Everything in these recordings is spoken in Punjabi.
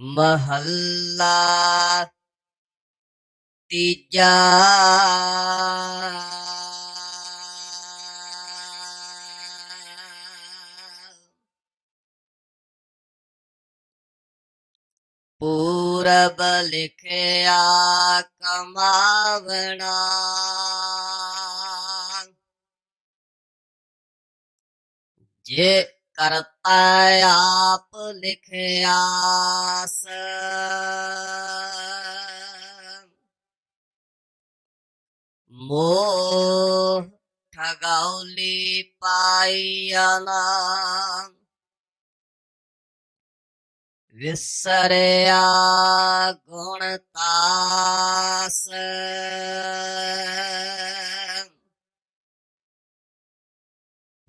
ਮਹੱਲਾ ਤੀਜਾ। ਪੂਰਬ ਲਿਖਿਆ ਕਮਾਵਣਾ। ਜੇ ਕਰਤਾ ਆਪ ਲਿਖਿਆ ਸ ਮੋਹ ਠਗੌਲੀ ਪਾਈਆਨਾ ਵਿਸਰਿਆ ਗੁਣ ਤਾਸ।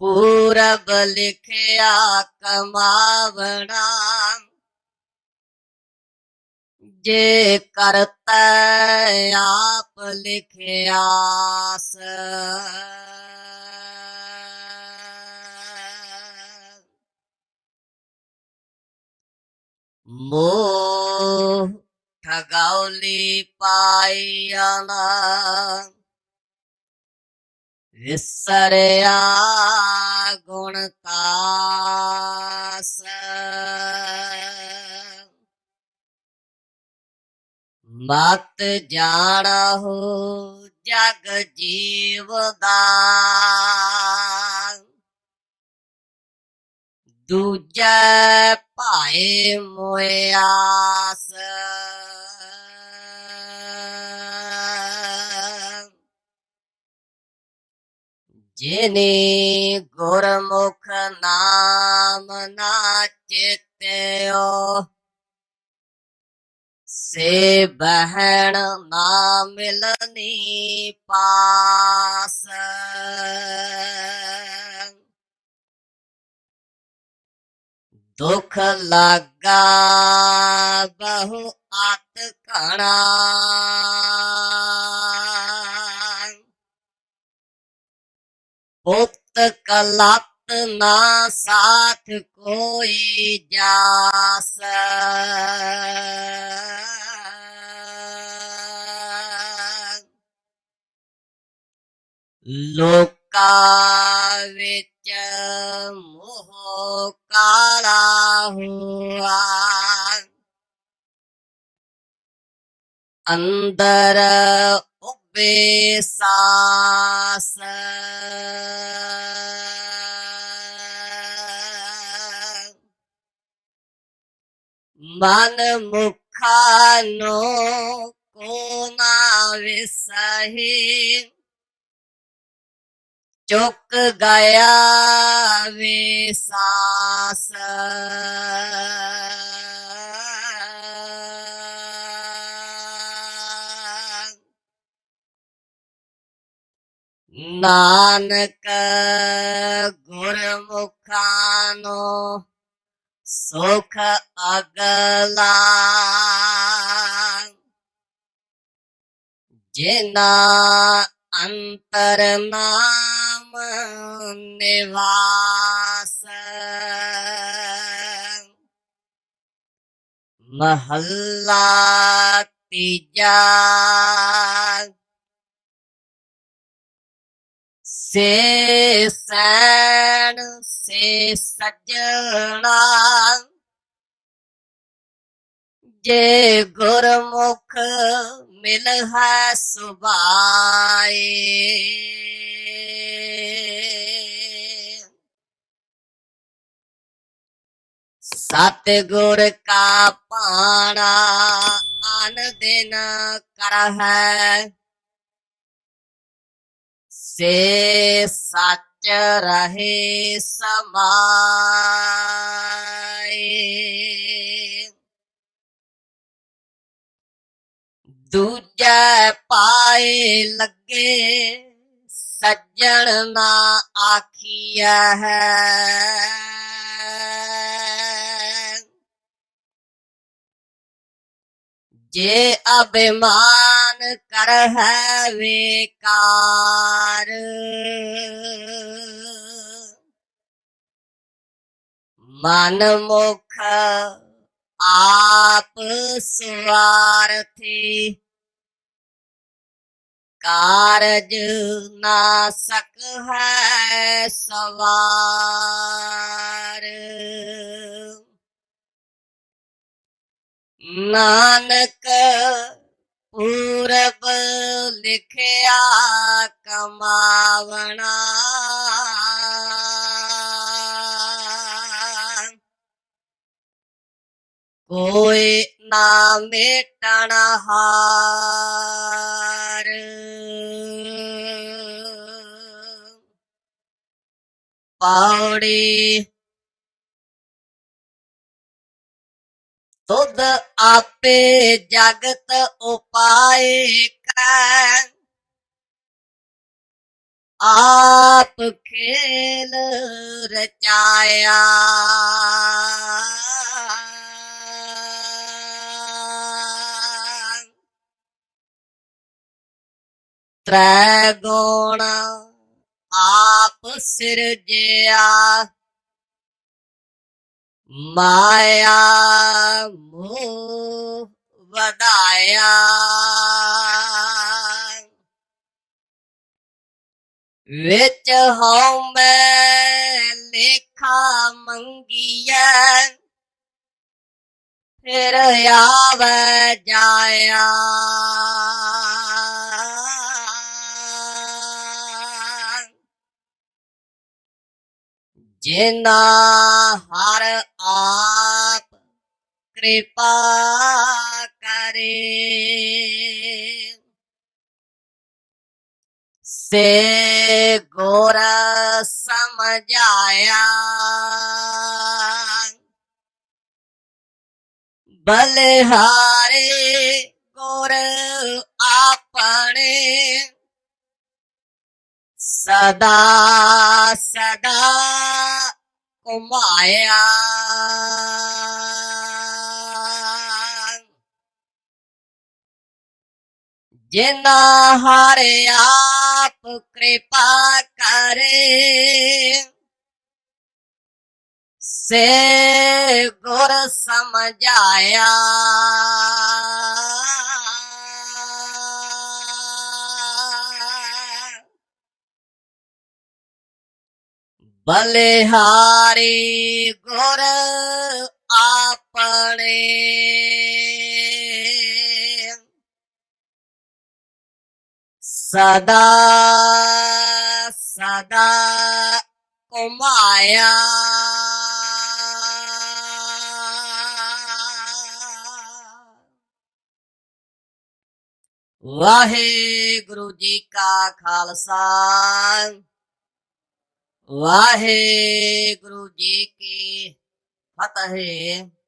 ਪੂਰਬ ਲਿਖਿਆ ਕਮਾਵਣਾ। ਜੇ ਕਰਤਾ ਆਪ ਲਿਖਿਆ ਸ ਮੋਹ ਪਾਈ ਪਾਈਆਨਾ ਵਿਸਰਿਆ ਗੁਣ ਤਾਸ ਮਤ ਜਾਣਹੁ ਜਗ ਜੀਵ ਦਾ। ਦੂਜੈ ਭਾਏ ਮੋਇਆਸ ਜਿਨੇ ਗੁਰਮੁਖ ਨਾਮ ਨਾ ਚੇਤਿਓ ਸੇ ਬਹਿਣ ਨਾ ਮਿਲਨੀ ਪਾਸ ਦੁਖ ਲਾਗਾ ਬਹੁ ਆਤ ਕਣਾ ਪੁੱਤ ਕਲਤ ਨਾ ਸਾਥ ਕੋਈ ਜਾਸ। ਲੋਕਾਂ ਵਿੱਚ ਮੋਹ ਕਾਲਾ ਹੁਆ। ਅੰਦਰ ਉਬੇ ਮਨ ਮੁਖਾ ਨੋ ਕੋ ਨਾ ਵਿਸਹੀ ਚੁੱਕ ਗਿਆ ਵੇ ਨਾਨਕ ਗੁਰਮੁਖਾਂ ਨੂੰ ਸੁਖ ਅਗਲਾ। ਜਿਨਾ ਅੰਤਰ ਨਾਮ ਨਿਵਾਸ ਮਹੱਲਾ ਤੀਜਾ ਸੇ ਸੈਣ ਸੇ ਸਜਣਾ। ਜੇ ਗੁਰਮੁਖ ਮਿਲ ਹੈ ਸੁਭਾਏ। ਸਤਿਗੁਰ ਕਾ ਪਾਣਾ ਅਨ ਦਿਨ ਕਰ ਹੈ ਸੇ ਸੱਚ ਰਹੇ ਸਮਾਏ। ਦੂਜੇ ਪਾਏ ਲੱਗੇ ਸੱਜਣ ਨਾ ਆਖੀਆ ਹੈ। ਜੇ ਅਭਿਮਾਨ ਕਰ ਹੈ ਵਿਕਾਰ। ਮਨ ਮੁਖ ਆਪ ਸਵਾਰਥੀ ਕਾਰਜ ਨਾ ਸਕ ਹੈ ਸਵਾਰ। ਨਾਨਕ ਪੂਰਬ ਲਿਖਿਆ ਕਮਾਵਣਾ। ਕੋਈ ਨਾ ਮੇਟਣ ਹਾਰ। ਪੌੜੀ ਤੁਧ ਆਪੇ ਜਗਤ ਉਪਾਏ ਕੈ। ਆਪ ਖੇਲ ਰਚਾਇਆ। ਤ੍ਰੈ ਗੁਣ ਆਪ ਸਿਰਜਿਆ। ਮਾਇਆ ਮੋਹ ਵਧਾਇਆ ਵਿੱਚ ਹਉ ਮੈਂ ਲੇਖਾ ਮੰਗੀਐ ਫਿਰ ਆਵੈ ਜਾਇਆ। ਜਿਨਾ ਹਰ ਆਪ ਕਿਰਪਾ ਕਰੇ। ਸੇ ਗੋਰ ਸਮਝਾਇਆ ਬਲਿਹਾਰੇ ਗੋਰ ਆਪਣੇ ਸਦਾ ਸਦਾ ਘੁਮਾਇਆ ਜਿਨਾ ਹਰਿ ਆਪ ਕਿਰਪਾ ਕਰੇ ਸੇ ਗੁਰ ਸਮਝਾਇਆ ਬਲਿਹਾਰੀ ਗੁਰ ਆਪਣੇ। ਸਦਾ ਸਦਾ ਕੁਮਾਇਆ ਵਾਹਿਗੁਰੂ ਜੀ ਕਾ ਖਾਲਸਾ। ਵਾਹਿਗੁਰੂ ਜੀ ਕੀ ਫਤਿਹ।